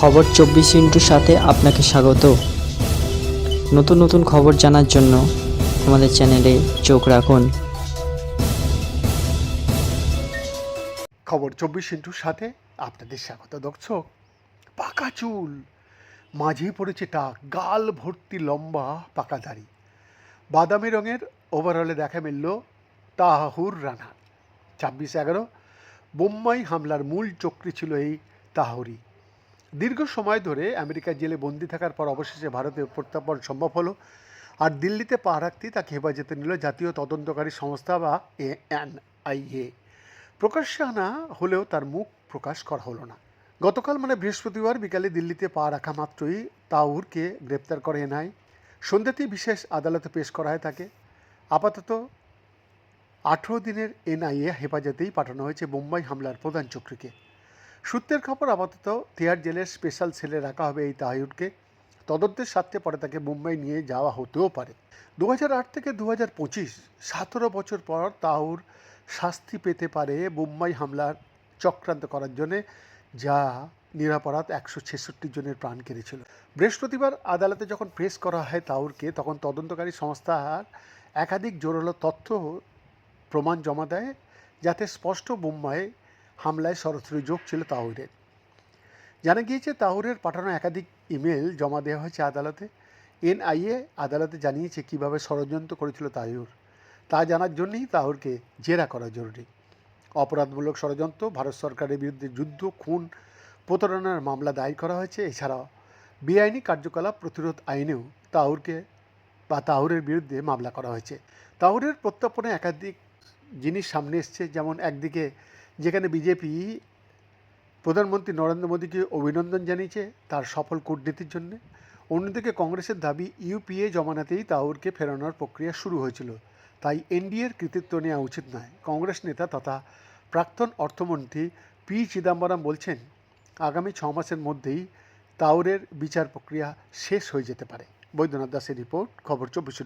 খবর চব্বিশ ইন্টুর সাথে আপনাকে স্বাগত। নতুন নতুন খবর জানার জন্য আমাদের চ্যানেলে চোখ রাখুন। খবর চব্বিশ ইন্টুর সাথে আপনাদের স্বাগত দর্শক। পাকা চুল মাঝে পড়েছে টাক, গাল ভর্তি লম্বা পাকা দাড়ি। বাদামি রঙের ওভারঅলে দেখা মিলল তাহুর রানা। ছাব্বিশ এগারো, বোম্বাই হামলার মূল চক্রী ছিল এই তাহুরি। দীর্ঘ সময় ধরে আমেরিকার জেলে বন্দি থাকার পর অবশেষে ভারতে প্রত্যাপন সম্ভব হলো, আর দিল্লিতে পা রাখতেই তাকে হেফাজতে নিল জাতীয় তদন্তকারী সংস্থা বা এএনআইএ প্রকাশ্যে আনা হলেও তার মুখ প্রকাশ করা হলো না। গতকাল মানে বৃহস্পতিবার বিকালে দিল্লিতে পা রাখা মাত্রই তাউরকে গ্রেপ্তার করে এনআই সন্ধ্যাতেই বিশেষ আদালতে পেশ করা হয় তাকে। আপাতত আঠেরো দিনের এনআইএ হেফাজতেই পাঠানো হয়েছে মুম্বাই হামলার প্রধান চক্রীকে। সূত্রের খবর, আপাতত তিহার জেলের স্পেশাল সেলে রাখা হবে এই তাহিরকে তদন্তের স্বার্থে পরে তাকে মুম্বাই নিয়ে যাওয়া হতেও পারে। দু থেকে দু হাজার পঁচিশ, সতেরো বছর পর তাহুর শাস্তি পেতে পারে মুম্বাই হামলার চক্রান্ত করার জন্যে, যা নিরাপরাধ একশো ছেষট্টি জনের প্রাণ কেড়েছিল। বৃহস্পতিবার আদালতে যখন প্রেস করা হয় তাউরকে তখন তদন্তকারী সংস্থার একাধিক জোরালো তথ্য প্রমাণ জমা দেয়, যাতে স্পষ্ট মুম্বাই হামলায় সরাসরি যোগ ছিল তাহুরের। জানা গিয়েছে, তাহুরের পাঠানো একাধিক ইমেল জমা দেওয়া হয়েছে আদালতে। এনআইএ আদালতে জানিয়েছে কীভাবে ষড়যন্ত্র করেছিল তাহির। তা জানার জন্যই তাহুরকে জেরা করা জরুরি। অপরাধমূলক ষড়যন্ত্র, ভারত সরকারের বিরুদ্ধে যুদ্ধ, খুন, প্রতারণার মামলা দায়ের করা হয়েছে। এছাড়াও, বেআইনি কার্যকলাপ প্রতিরোধ আইনেও তাহুরকে বা তাহুরের বিরুদ্ধে মামলা করা হয়েছে। তাহুরের প্রত্যাপনে একাধিক জিনিস সামনে এসছে, যেমন একদিকে যেখানে বিজেপি প্রধানমন্ত্রী নরেন্দ্র মোদীকে অভিনন্দন জানিয়েছে তার সফল কূটনীতির জন্য। অন্যদিকে কংগ্রেসের দাবি, ইউপিএ জমানাতেই তাউরকে ফেরানোর প্রক্রিয়া শুরু হয়েছিল। তাই এনডিএর কৃতিত্ব নেওয়া উচিত নয়। কংগ্রেস নেতা তথা প্রাক্তন অর্থমন্ত্রী পি চিদম্বরম বলছেন, আগামী ছ মাসের মধ্যেই তাউরের বিচার প্রক্রিয়া শেষ হয়ে যেতে পারে। বৈদ্যনাথ দাসের রিপোর্ট, খবর চব্বিশ